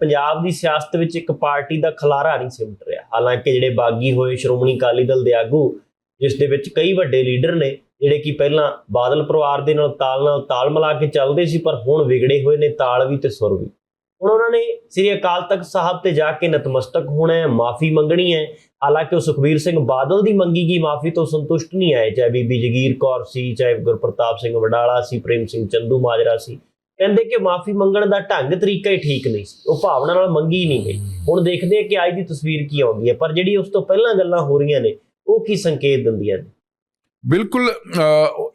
ਪੰਜਾਬ ਦੀ ਸਿਆਸਤ ਵਿੱਚ ਇੱਕ ਪਾਰਟੀ ਦਾ ਖਲਾਰਾ ਨਹੀਂ ਸਿਮਟ ਰਿਹਾ। ਹਾਲਾਂਕਿ ਜਿਹੜੇ ਬਾਗੀ ਹੋਏ ਸ਼੍ਰੋਮਣੀ ਅਕਾਲੀ ਦਲ ਦੇ ਆਗੂ, ਜਿਸ ਦੇ ਵਿੱਚ ਕਈ ਵੱਡੇ ਲੀਡਰ ਨੇ, ਜਿਹੜੇ ਕਿ ਪਹਿਲਾਂ ਬਾਦਲ ਪਰਿਵਾਰ ਦੇ ਨਾਲ ਤਾਲ ਨਾਲ ਤਾਲ ਮਿਲਾ ਕੇ ਚੱਲਦੇ ਸੀ, ਪਰ ਹੁਣ ਵਿਗੜੇ ਹੋਏ ਨੇ ਤਾਲ ਵੀ ਤੇ ਸੁਰ ਵੀ। ਹੁਣ ਉਹਨਾਂ ਨੇ ਸ੍ਰੀ ਅਕਾਲ ਤਖਤ ਸਾਹਿਬ ਤੇ ਜਾ ਕੇ ਨਤਮਸਤਕ ਹੋਣਾ ਹੈ, ਮਾਫੀ ਮੰਗਣੀ ਹੈ। ਹਾਲਾਂਕਿ ਉਹ ਸੁਖਬੀਰ ਸਿੰਘ ਬਾਦਲ ਦੀ ਮੰਗੀ ਗਈ ਮਾਫੀ ਤੋਂ ਸੰਤੁਸ਼ਟ ਨਹੀਂ ਆਏ, ਚਾਹੇ ਬੀਬੀ ਜਗੀਰ ਕੌਰ ਸੀ, ਚਾਹੇ ਗੁਰਪ੍ਰਤਾਪ ਸਿੰਘ ਵਡਾਲਾ ਸੀ, ਪ੍ਰੇਮ ਸਿੰਘ ਚੰਦੂ ਮਾਜਰਾ ਸੀ। ਕਹਿੰਦੇ ਕਿ ਮਾਫੀ ਮੰਗਣ ਦਾ ਢੰਗ, ਤਰੀਕਾ ਹੀ ਠੀਕ ਨਹੀਂ ਸੀ। ਉਹ ਭਾਵਨਾ ਨਾਲ ਮੰਗੀ ਨਹੀਂ ਗਈ। ਹੁਣ ਦੇਖਦੇ ਆ ਕਿ ਅੱਜ ਦੀ ਤਸਵੀਰ ਕੀ ਆਉਂਦੀ ਹੈ। ਪਰ ਜਿਹੜੀ ਉਸ ਤੋਂ ਪਹਿਲਾਂ ਗੱਲਾਂ ਹੋ ਰਹੀਆਂ ਨੇ, ਉਹ ਕੀ ਸੰਕੇਤ ਦਿੰਦੀਆਂ ਨੇ? ਬਿਲਕੁਲ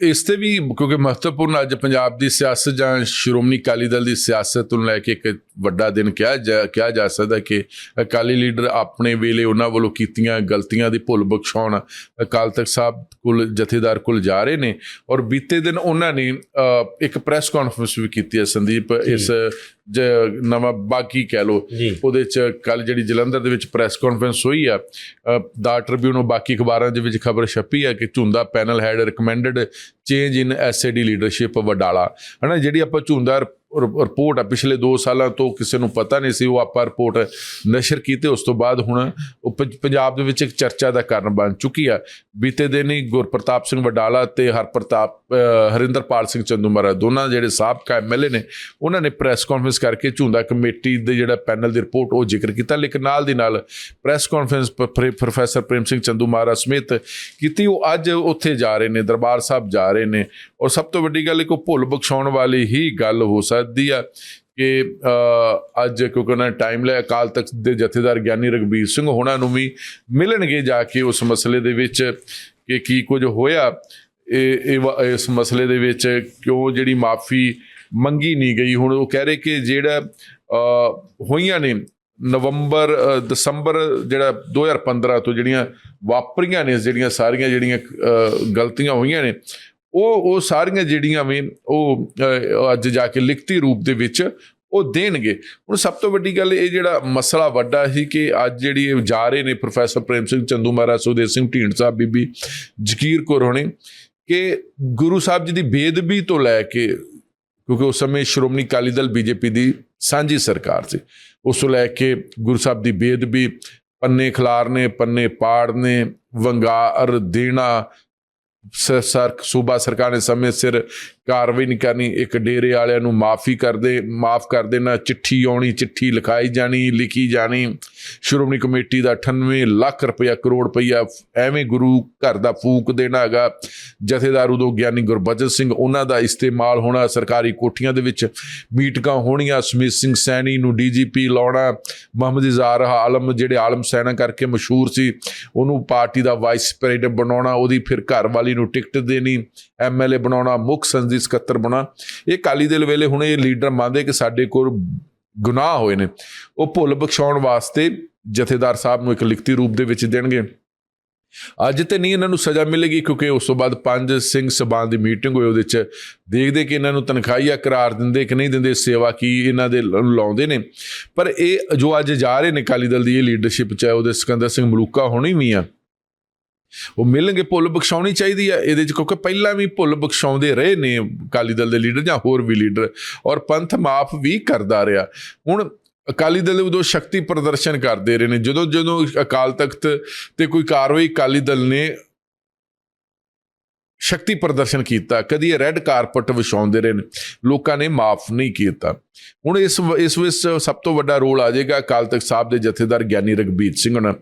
ਇਸ ਤੇ ਵੀ ਕਿਉਂਕਿ ਮਹੱਤਵਪੂਰਨ ਅੱਜ ਪੰਜਾਬ ਦੀ ਸਿਆਸਤ ਜਾਂ ਸ਼੍ਰੋਮਣੀ ਅਕਾਲੀ ਦਲ ਦੀ ਸਿਆਸਤ ਨੂੰ ਲੈ ਕੇ ਇੱਕ ਵੱਡਾ ਦਿਨ ਕਿਹਾ ਜਾ ਕਿਹਾ ਜਾ ਸਕਦਾ ਕਿ ਅਕਾਲੀ ਲੀਡਰ ਆਪਣੇ ਵੇਲੇ ਉਹਨਾਂ ਵੱਲੋਂ ਕੀਤੀਆਂ ਗਲਤੀਆਂ ਦੀ ਭੁੱਲ ਬਖਸ਼ਾਉਣ ਅਕਾਲ ਤਖਤ ਸਾਹਿਬ ਕੋਲ ਜਥੇਦਾਰ ਕੋਲ ਜਾ ਰਹੇ ਨੇ ਔਰ ਬੀਤੇ ਦਿਨ ਉਹਨਾਂ ਨੇ ਇੱਕ ਪ੍ਰੈਸ ਕਾਨਫਰੰਸ ਵੀ ਕੀਤੀ ਹੈ ਸੰਦੀਪ। ਇਸ ਨਵਾਂ ਬਾਕੀ ਕਹਿ ਲੋ ਉਹਦੇ ਚ ਕੱਲ ਜਿਹੜੀ ਜਲੰਧਰ ਦੇ ਵਿੱਚ ਪ੍ਰੈਸ ਕਾਨਫਰੰਸ ਹੋਈ ਆ ਦਾ ਟ੍ਰਿਬਿਊਨ ਉਹ ਬਾਕੀ ਅਖਬਾਰਾਂ ਦੇ ਵਿੱਚ ਖਬਰ ਛਪੀ ਆ ਕਿ Jhunda panel head recommended change in SAD leadership Wadala. ਹਨਾ ਜਿਹੜੀ ਆਪਾਂ ਝੁੰਦਾ ਰਿਪੋਰਟ ਆ ਪਿਛਲੇ 2 ਸਾਲਾਂ ਤੋਂ ਕਿਸੇ ਨੂੰ ਪਤਾ ਨਹੀਂ ਸੀ ਉਹ ਆਪਾਂ ਰਿਪੋਰਟ ਨਸ਼ਰ ਕੀਤੀ ਉਸ ਤੋਂ ਬਾਅਦ ਹੁਣ ਉਹ ਪੰਜਾਬ ਦੇ ਵਿੱਚ ਇੱਕ ਚਰਚਾ ਦਾ ਕਾਰਨ ਬਣ ਚੁੱਕੀ ਆ। ਬੀਤੇ ਦਿਨ ਹੀ ਗੁਰਪ੍ਰਤਾਪ ਸਿੰਘ ਵਡਾਲਾ ਤੇ ਹਰਪ੍ਰਤਾਪ ਅ, ਹਰਿੰਦਰਪਾਲ ਸਿੰਘ ਚੰਦੂਮਾਰਾ ਦੋਨਾਂ ਜਿਹੜੇ ਸਾਬਕਾ ਐਮਐਲਏ ਨੇ ਉਹਨਾਂ ਨੇ ਪ੍ਰੈਸ ਕਾਨਫਰੰਸ ਕਰਕੇ ਝੁੰਦਾ ਕਮੇਟੀ ਦੇ ਜਿਹੜਾ ਪੈਨਲ ਦੀ ਰਿਪੋਰਟ ਉਹ ਜ਼ਿਕਰ ਕੀਤਾ। ਲੇਕਿਨ ਨਾਲ ਦੀ ਨਾਲ ਪ੍ਰੈਸ ਕਾਨਫਰੰਸ ਪ- ਪ੍ਰੇ- ਪ੍ਰੋਫੈਸਰ ਪ੍ਰੇਮ ਸਿੰਘ ਚੰਦੂਮਾਰਾ ਸਮੇਤ ਕੀਤੀ ਉਹ ਅੱਜ ਉੱਥੇ ਜਾ ਰਹੇ ਨੇ ਦਰਬਾਰ ਸਾਹਿਬ ਜਾ ਰਹੇ ਨੇ। ਔਰ ਸਭ ਤੋਂ ਵੱਡੀ ਗੱਲ ਇੱਕ ਉਹ ਭੁੱਲ ਬਖਸ਼ਾਉਣ ਵਾਲੀ ਹੀ ਗੱਲ ਹੋ ਸਕਦੀ ਆ ਕਿ ਅੱਜ ਕਿਉਂਕਿ ਉਹਨਾਂ ਨੇ ਟਾਈਮ ਲਿਆ, ਅਕਾਲ ਤਖਤ ਦੇ ਜਥੇਦਾਰ ਗਿਆਨੀ ਰਗਬੀਰ ਸਿੰਘ ਹੋਣਾ ਨੂੰ ਵੀ ਮਿਲਣਗੇ ਜਾ ਕੇ ਉਸ ਮਸਲੇ ਦੇ ਵਿੱਚ ਕਿ ਕੀ ਕੁਝ ਹੋਇਆ। ਇਹ ਇਸ ਮਸਲੇ ਦੇ ਵਿੱਚ ਕਿਉਂ ਜਿਹੜੀ ਮਾਫੀ ਮੰਗੀ ਨਹੀਂ ਗਈ? ਹੁਣ ਉਹ ਕਹਿ ਰਹੇ ਕਿ ਜਿਹੜਾ ਹੋਈਆਂ ਨੇ ਨਵੰਬਰ ਦਸੰਬਰ ਜਿਹੜਾ 2015 ਤੋਂ ਜਿਹੜੀਆਂ ਵਾਪਰੀਆਂ ਨੇ, ਜਿਹੜੀਆਂ ਸਾਰੀਆਂ ਜਿਹੜੀਆਂ ਗਲਤੀਆਂ ਹੋਈਆਂ ਨੇ ਉਹ ਉਹ ਸਾਰੀਆਂ ਜਿਹੜੀਆਂ ਵੀ ਉਹ ਅੱਜ ਜਾ ਕੇ ਲਿਖਤੀ ਰੂਪ ਦੇ ਵਿੱਚ ਉਹ ਦੇਣਗੇ। ਹੁਣ ਸਭ ਤੋਂ ਵੱਡੀ ਗੱਲ ਇਹ ਜਿਹੜਾ ਮਸਲਾ ਵੱਡਾ ਸੀ ਕਿ ਅੱਜ ਜਿਹੜੀ ਇਹ ਜਾ ਰਹੇ ਨੇ ਪ੍ਰੋਫੈਸਰ ਪ੍ਰੇਮ ਸਿੰਘ ਚੰਦੂ ਮਹਾਰਾਜ ਸੁਦੇਵ ਸਿੰਘ ਢੀਂਡ ਸਾਹਿਬ, ਬੀਬੀ ਜਕੀਰ ਕੌਰ ਹੋਣੇ, ਕਿ ਗੁਰੂ ਸਾਹਿਬ ਜੀ ਦੀ ਬੇਦਬੀ ਤੋਂ ਲੈ ਕੇ, ਕਿਉਂਕਿ ਉਸ ਸਮੇਂ ਸ਼੍ਰੋਮਣੀ ਅਕਾਲੀ ਦਲ ਬੀਜੇਪੀ ਦੀ ਸਾਂਝੀ ਸਰਕਾਰ ਸੀ, ਉਸ ਤੋਂ ਲੈ ਕੇ ਗੁਰੂ ਸਾਹਿਬ ਦੀ ਬੇਦਬੀ ਪੰਨੇ ਖਿਲਾਰਨੇ, ਪੰਨੇ ਪਾੜਨੇ, ਵੰਗਾਰ, ਦੇਣਾ ਸ- ਸਰ ਸੂਬਾ ਸਰਕਾਰ ਨੇ ਸਮੇਂ ਸਿਰ ਕਾਰਵਾਈ ਨਹੀਂ ਕਰਨੀ, ਇੱਕ ਡੇਰੇ ਵਾਲਿਆਂ ਨੂੰ ਮਾਫੀ ਕਰਦੇ, ਮਾਫ ਕਰ ਦੇਣਾ, ਚਿੱਠੀ ਆਉਣੀ, ਚਿੱਠੀ ਲਿਖਾਈ ਜਾਣੀ, ਲਿਖੀ ਜਾਣੀ। ਸ਼੍ਰੋਮਣੀ ਕਮੇਟੀ ਦਾ 98 ਲੱਖ ਰੁਪਇਆ ਕਰੋੜ ਰੁਪਇਆ ਐਵੇਂ ਗੁਰੂ ਘਰ ਦਾ ਫੂਕ ਦੇਣਾ ਹੈਗਾ। ਜਥੇਦਾਰ ਉਦੋਂ ਗਿਆਨੀ ਗੁਰਬਚਨ ਸਿੰਘ, ਉਹਨਾਂ ਦਾ ਇਸਤੇਮਾਲ ਹੋਣਾ, ਸਰਕਾਰੀ ਕੋਠੀਆਂ ਦੇ ਵਿੱਚ ਮੀਟਿੰਗਾਂ ਹੋਣੀਆਂ ਸਮੀਤ ਸਿੰਘ ਸੈਣੀ ਨੂੰ ਡੀਜੀਪੀ ਲਾਉਣਾ, ਮੁਹੰਮਦ ਇਜ਼ਾਰ ਆਲਮ ਜਿਹੜੇ ਆਲਮ ਸੈਨਾ ਕਰਕੇ ਮਸ਼ਹੂਰ ਸੀ, ਉਹਨੂੰ ਪਾਰਟੀ ਦਾ ਵਾਈਸ ਪ੍ਰੈਜ਼ੀਡੈਂਟ ਬਣਾਉਣਾ, ਉਹਦੀ ਫਿਰ ਘਰ ਵਾਲੀ ਨੂੰ ਟਿਕਟ ਦੇਣੀ ਐਮਐਲਏ ਬਣਾਉਣਾ, ਮੁੱਖ ਸੰਸਦੀ ਸਕੱਤਰ ਬਣਾ। ਇਹ ਕਾਲੀ ਦਲ ਵੇਲੇ ਹੁਣ ਇਹ ਲੀਡਰ ਮੰਨਦੇ ਕਿ ਸਾਡੇ ਕੋਲ ਗੁਨਾਹ ਹੋਏ ਨੇ। ਉਹ ਭੁੱਲ ਬਖਸ਼ਾਉਣ ਵਾਸਤੇ ਜਥੇਦਾਰ ਸਾਹਿਬ ਨੂੰ ਇੱਕ ਲਿਖਤੀ ਰੂਪ ਦੇ ਵਿੱਚ ਦੇਣਗੇ। ਅੱਜ ਤੇ ਨਹੀਂ ਇਹਨਾਂ ਨੂੰ ਸਜ਼ਾ ਮਿਲੇਗੀ ਕਿਉਂਕਿ ਉਸ ਤੋਂ ਬਾਅਦ ਪੰਜ ਸਿੰਘ ਸਭਾ ਦੀ ਮੀਟਿੰਗ ਹੋਈ, ਉਹਦੇ ਚ ਦੇਖਦੇ ਕਿ ਇਹਨਾਂ ਨੂੰ ਤਨਖਾਹੀਆ ਕਰਾਰ ਦਿੰਦੇ ਕਿ ਨਹੀਂ ਦਿੰਦੇ, ਸੇਵਾ ਕੀ ਇਹਨਾਂ ਦੇ ਲਾਉਂਦੇ ਨੇ। ਪਰ ਇਹ ਜੋ ਅੱਜ ਜਾ ਰਹੇ ਨੇ ਅਕਾਲੀ ਦਲ ਦੀ ਇਹ ਲੀਡਰਸ਼ਿਪ ਚਾਹੇ ਉਹਦੇ ਸਿਕੰਦਰ ਸਿੰਘ ਮਲੂਕਾ ਹੋਣੀ ਵੀ ਆ। ਉਹ ਮਿਲਣਗੇ ਭੁੱਲ ਬਖਸ਼ਾਉਣੀ ਚਾਹੀਦੀ ਹੈ ਇਹਦੇ ਚ, ਕਿਉਂਕਿ ਪਹਿਲਾਂ ਵੀ ਭੁੱਲ ਬਖਸ਼ਾਉਂਦੇ ਰਹੇ ਨੇ ਅਕਾਲੀ ਦਲ ਦੇ ਲੀਡਰ ਜਾਂ ਹੋਰ ਵੀ ਲੀਡਰ, ਔਰ ਪੰਥ ਮਾਫ ਵੀ ਕਰਦਾ ਰਿਹਾ। ਹੁਣ ਅਕਾਲੀ ਦਲ ਉਦੋਂ ਸ਼ਕਤੀ ਪ੍ਰਦਰਸ਼ਨ ਕਰਦੇ ਰਹੇ ਨੇ ਜਦੋਂ ਜਦੋਂ ਅਕਾਲ ਤਖਤ ਤੇ ਕੋਈ ਕਾਰਵਾਈ ਅਕਾਲੀ ਦਲ ਨੇ ਸ਼ਕਤੀ ਪ੍ਰਦਰਸ਼ਨ ਕੀਤਾ, ਕਦੀ ਇਹ ਰੈੱਡ ਕਾਰਪਟ ਵਿਛਾਉਂਦੇ ਰਹੇ ਨੇ। ਲੋਕਾਂ ਨੇ ਮਾਫ ਨਹੀਂ ਕੀਤਾ। ਹੁਣ ਇਸ ਵ- ਇਸ ਵਿੱਚ ਸਭ ਤੋਂ ਵੱਡਾ ਰੋਲ ਆ ਜਾਏਗਾ ਅਕਾਲ ਤਖਤ ਸਾਹਿਬ ਦੇ ਜਥੇਦਾਰ ਗਿਆਨੀ ਰਗਬੀਰ ਸਿੰਘ ਹੋਣਾ,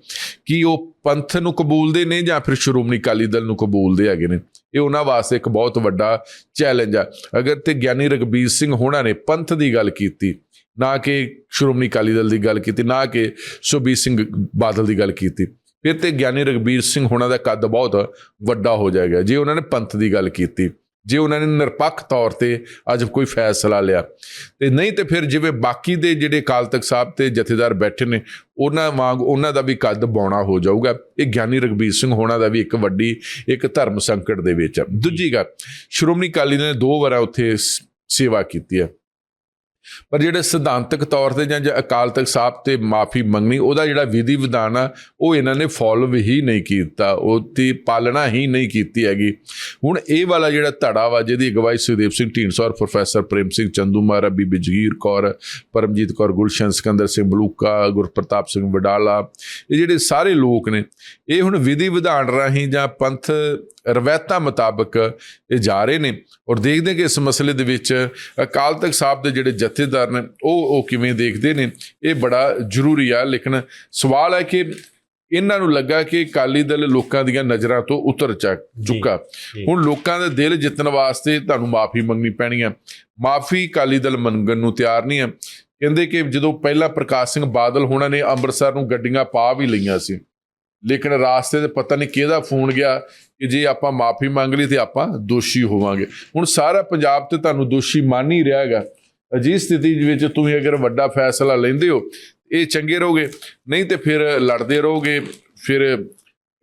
ਕਿ ਉਹ ਪੰਥ ਨੂੰ ਕਬੂਲਦੇ ਨੇ ਜਾਂ ਫਿਰ ਸ਼੍ਰੋਮਣੀ ਅਕਾਲੀ ਦਲ ਨੂੰ ਕਬੂਲਦੇ ਹੈਗੇ ਨੇ। ਇਹ ਉਹਨਾਂ ਵਾਸਤੇ ਇੱਕ ਬਹੁਤ ਵੱਡਾ ਚੈਲੰਜ ਆ। ਅਗਰ ਤੇ ਗਿਆਨੀ ਰਗਬੀਰ ਸਿੰਘ ਹੋਣਾ ਨੇ ਪੰਥ ਦੀ ਗੱਲ ਕੀਤੀ, ਨਾ ਕਿ ਸ਼੍ਰੋਮਣੀ ਅਕਾਲੀ ਦਲ ਦੀ ਗੱਲ ਕੀਤੀ, ਨਾ ਕਿ ਸੁਬੀਰ ਸਿੰਘ ਬਾਦਲ ਦੀ ਗੱਲ ਕੀਤੀ ਫਿਰ ਤੇ ਗਿਆਨੀ ਰਗਬੀਰ ਸਿੰਘ ਹੋਣਾ ਦਾ ਕੱਦ ਬਹੁਤ ਵੱਡਾ ਹੋ ਜਾਏਗਾ। ਜੇ ਉਹਨਾਂ ਨੇ ਪੰਥ ਦੀ ਗੱਲ ਕੀਤੀ, ਜੇ ਉਹਨਾਂ ਨੇ ਨਿਰਪੱਖ ਤੌਰ ਤੇ ਅੱਜ ਕੋਈ ਫੈਸਲਾ ਲਿਆ, ਤੇ ਨਹੀਂ ਤੇ ਫਿਰ ਜਿਵੇਂ ਬਾਕੀ ਦੇ ਜਿਹੜੇ ਅਕਾਲ ਤਖਤ ਸਾਹਿਬ ਤੇ ਜਥੇਦਾਰ ਬੈਠੇ ਨੇ, ਉਹਨਾਂ ਵਾਂਗ ਉਹਨਾਂ ਦਾ ਵੀ ਕੱਦ ਬੌਣਾ ਹੋ ਜਾਊਗਾ। ਇਹ ਗਿਆਨੀ ਰਗਬੀਰ ਸਿੰਘ ਹੋਣਾ ਦਾ ਵੀ ਇੱਕ ਵੱਡੀ, ਇੱਕ ਧਰਮ ਸੰਕਟ ਦੇ ਵਿੱਚ ਹੈ ਦੂਜੀ ਗੱਲ, ਸ਼੍ਰੋਮਣੀ ਅਕਾਲੀ ਦਲ ਨੇ ਦੋ ਵਾਰ ਉੱਥੇ ਸੇਵਾ ਕੀਤੀ ਹੈ। ਪਰ ਜਿਹੜੇ ਸਿਧਾਂਤਕ ਤੌਰ ਤੇ ਜਾਂ ਜਾਂ ਅਕਾਲ ਤਖਤ ਸਾਹਿਬ ਤੇ ਮਾਫੀ ਮੰਗਣੀ, ਉਹਦਾ ਜਿਹੜਾ ਵਿਧੀ ਵਿਧਾਨ ਆ, ਉਹ ਇਹਨਾਂ ਨੇ ਫੋਲੋ ਹੀ ਨਹੀਂ ਕੀਤਾ ਉਹਦੀ ਪਾਲਣਾ ਹੀ ਨਹੀਂ ਕੀਤੀ ਹੈਗੀ। ਹੁਣ ਇਹ ਵਾਲਾ ਜਿਹੜਾ ਧੜਾ ਵਾ, ਜਿਹਦੀ ਅਗਵਾਈ ਸੁਖਦੇਵ ਸਿੰਘ ਢੀਂਡਸਾ ਔਰ ਪ੍ਰੋਫੈਸਰ ਪ੍ਰੇਮ ਸਿੰਘ ਚੰਦੂਮਾਰਾ ਬੀਬੀ ਜਗੀਰ ਕੌਰ, ਪਰਮਜੀਤ ਕੌਰ ਗੁਲਸ਼ਨ, ਸਿਕੰਦਰ ਸਿੰਘ ਬਲੂਕਾ, ਗੁਰਪ੍ਰਤਾਪ ਸਿੰਘ ਵਡਾਲਾ, ਇਹ ਜਿਹੜੇ ਸਾਰੇ ਲੋਕ ਨੇ, ਇਹ ਹੁਣ ਵਿਧੀ ਵਿਧਾਨ ਰਾਹੀਂ ਜਾਂ ਪੰਥ ਰਵਾਇਤਾਂ ਮੁਤਾਬਕ ਇਹ ਜਾ ਰਹੇ ਨੇ। ਔਰ ਦੇਖਦੇ ਕਿ ਇਸ ਮਸਲੇ ਦੇ ਵਿੱਚ ਅਕਾਲ ਤਖਤ ਸਾਹਿਬ ਦੇ ਜਿਹੜੇ ਜਥੇਦਾਰ ਨੇ ਉਹ ਉਹ ਕਿਵੇਂ ਦੇਖਦੇ ਨੇ? ਇਹ ਬੜਾ ਜ਼ਰੂਰੀ ਆ ਲੇਕਿਨ ਸਵਾਲ ਹੈ ਕਿ ਇਹਨਾਂ ਨੂੰ ਲੱਗਾ ਕਿ ਅਕਾਲੀ ਦਲ ਲੋਕਾਂ ਦੀਆਂ ਨਜ਼ਰਾਂ ਤੋਂ ਉਤਰ ਚੱਕ। ਹੁਣ ਲੋਕਾਂ ਦੇ ਦਿਲ ਜਿੱਤਣ ਵਾਸਤੇ ਤੁਹਾਨੂੰ ਮਾਫੀ ਮੰਗਣੀ ਪੈਣੀ ਹੈ। ਮਾਫੀ ਅਕਾਲੀ ਦਲ ਮੰਗਣ ਨੂੰ ਤਿਆਰ ਨਹੀਂ ਹੈ। ਕਹਿੰਦੇ ਕਿ ਜਦੋਂ ਪਹਿਲਾਂ ਪ੍ਰਕਾਸ਼ ਸਿੰਘ ਬਾਦਲ ਹੋਣਾ ਨੇ ਅੰਮ੍ਰਿਤਸਰ ਨੂੰ ਗੱਡੀਆਂ ਪਾ ਵੀ ਲਈਆਂ ਸੀ। ਲੇਕਿਨ ਰਾਸਤੇ ਤੇ ਪਤਾ ਨਹੀਂ ਕਿਹਦਾ ਫੋਨ ਗਿਆ ਕਿ ਜੇ ਆਪਾਂ ਮਾਫੀ ਮੰਗ ਲਈ ਤੇ ਆਪਾਂ ਦੋਸ਼ੀ ਹੋਵਾਂਗੇ। ਹੁਣ ਸਾਰਾ ਪੰਜਾਬ ਤੇ ਤੁਹਾਨੂੰ ਦੋਸ਼ੀ ਮੰਨ ਹੀ ਰਿਹਾ ਹੈਗਾ। ਅਜਿਹੀ ਸਥਿਤੀ ਵਿੱਚ ਤੁਸੀਂ ਅਗਰ ਵੱਡਾ ਫੈਸਲਾ ਲੈਂਦੇ ਹੋ, ਇਹ ਚੰਗੇ ਰਹੋਗੇ, ਨਹੀਂ ਤੇ ਫਿਰ ਲੜਦੇ ਰਹੋਗੇ, ਫਿਰ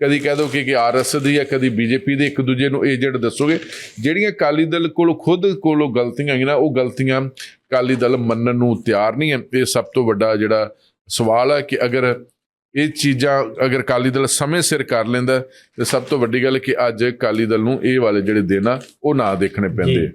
ਕਦੀ ਕਹਿ ਦੋ ਕਿ ਕਿ ਆਰਐਸ ਦੀ ਜਾਂ ਕਦੀ ਬੀਜੇਪੀ ਦੇ ਇੱਕ ਦੂਜੇ ਨੂੰ ਏਜੰਟ ਦੱਸੋਗੇ। ਜਿਹੜੀਆਂ ਅਕਾਲੀ ਦਲ ਕੋਲ ਖੁਦ ਕੋਲੋਂ ਗਲਤੀਆਂ ਹੈਗੀਆਂ ਉਹ ਗਲਤੀਆਂ ਅਕਾਲੀ ਦਲ ਮੰਨਣ ਨੂੰ ਤਿਆਰ ਨਹੀਂ ਹੈ। ਇਹ ਸਭ ਤੋਂ ਵੱਡਾ ਜਿਹੜਾ ਸਵਾਲ ਹੈ ਕਿ ਅਗਰ ਇਹ ਚੀਜ਼ਾਂ ਅਗਰ ਅਕਾਲੀ ਦਲ ਸਮੇਂ ਸਿਰ ਕਰ ਲੈਂਦਾ ਤੇ ਸਭ ਤੋਂ ਵੱਡੀ ਗੱਲ ਕਿ ਅੱਜ ਅਕਾਲੀ ਦਲ ਨੂੰ ਇਹ ਵਾਲੇ ਜਿਹੜੇ ਦਿਨ ਆ, ਉਹ ਨਾ ਦੇਖਣੇ ਪੈਂਦੇ। ਜੀ।